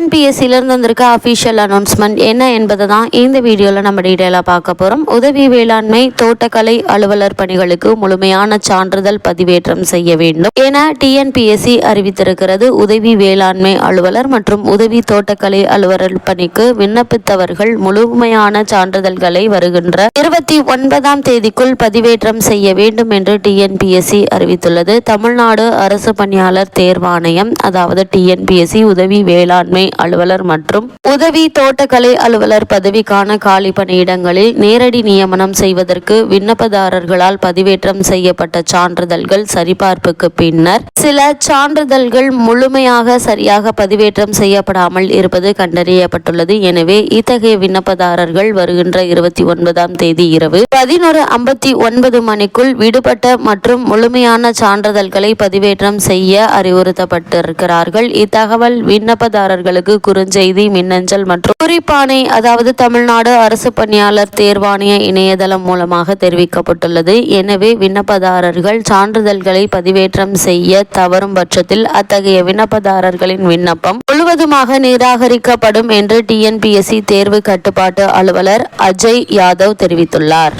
டிஎன்பிஎஸ்சியிலிருந்து வந்திருக்க official announcement என்ன என்பதை தான் இந்த வீடியோவில் நம்ம டீட்டெயிலாக பார்க்க போகிறோம் உதவி வேளாண்மை தோட்டக்கலை அலுவலர் பணிகளுக்கு முழுமையான சான்றிதழ் பதிவேற்றம் செய்ய வேண்டும் என டிஎன்பிஎஸ்சி அறிவித்திருக்கிறது. உதவி வேளாண்மை அலுவலர் மற்றும் உதவி தோட்டக்கலை அலுவலர் பணிக்கு விண்ணப்பித்தவர்கள் முழுமையான சான்றிதழ்களை வருகின்ற இருபத்தி ஒன்பதாம் தேதிக்குள் பதிவேற்றம் செய்ய வேண்டும் என்று டிஎன்பிஎஸ்சி அறிவித்துள்ளது. தமிழ்நாடு அரசு பணியாளர் தேர்வாணையம் அதாவது டிஎன்பிஎஸ்சி உதவி வேளாண்மை அலுவலர் மற்றும் உதவி தோட்டக்கலை அலுவலர் பதவிக்கான காலி பணியிடங்களில் நேரடி நியமனம் செய்வதற்கு விண்ணப்பதாரர்களால் பதிவேற்றம் செய்யப்பட்ட சான்றிதழ்கள் சரிபார்ப்புக்கு பின்னர் சில சான்றிதழ்கள் முழுமையாக சரியாக பதிவேற்றம் செய்யப்படாமல் இருப்பது கண்டறியப்பட்டுள்ளது. எனவே இத்தகைய விண்ணப்பதாரர்கள் வருகின்ற இருபத்தி ஒன்பதாம் தேதி இரவு பதினொரு ஐம்பத்தி ஒன்பது மணிக்குள் விடுபட்ட மற்றும் முழுமையான சான்றிதழ்களை பதிவேற்றம் செய்ய அறிவுறுத்தப்பட்டிருக்கிறார்கள். இத்தகவல் விண்ணப்பதாரர்கள் விண்ணப்பதாரர்களுக்கு குறுஞ்செய்தி மின்னஞ்சல் மற்றும் குறிப்பானை அதாவது தமிழ்நாடு அரசு பணியாளர் தேர்வாணைய இணையதளம் மூலமாக தெரிவிக்கப்பட்டுள்ளது. எனவே விண்ணப்பதாரர்கள் சான்றிதழ்களை பதிவேற்றம் செய்ய தவறும் பட்சத்தில் அத்தகைய விண்ணப்பதாரர்களின் விண்ணப்பம் முழுவதுமாக நிராகரிக்கப்படும் என்று டிஎன்பிஎஸ்சி தேர்வு கட்டுப்பாட்டு அலுவலர் அஜய் யாதவ் தெரிவித்துள்ளார்.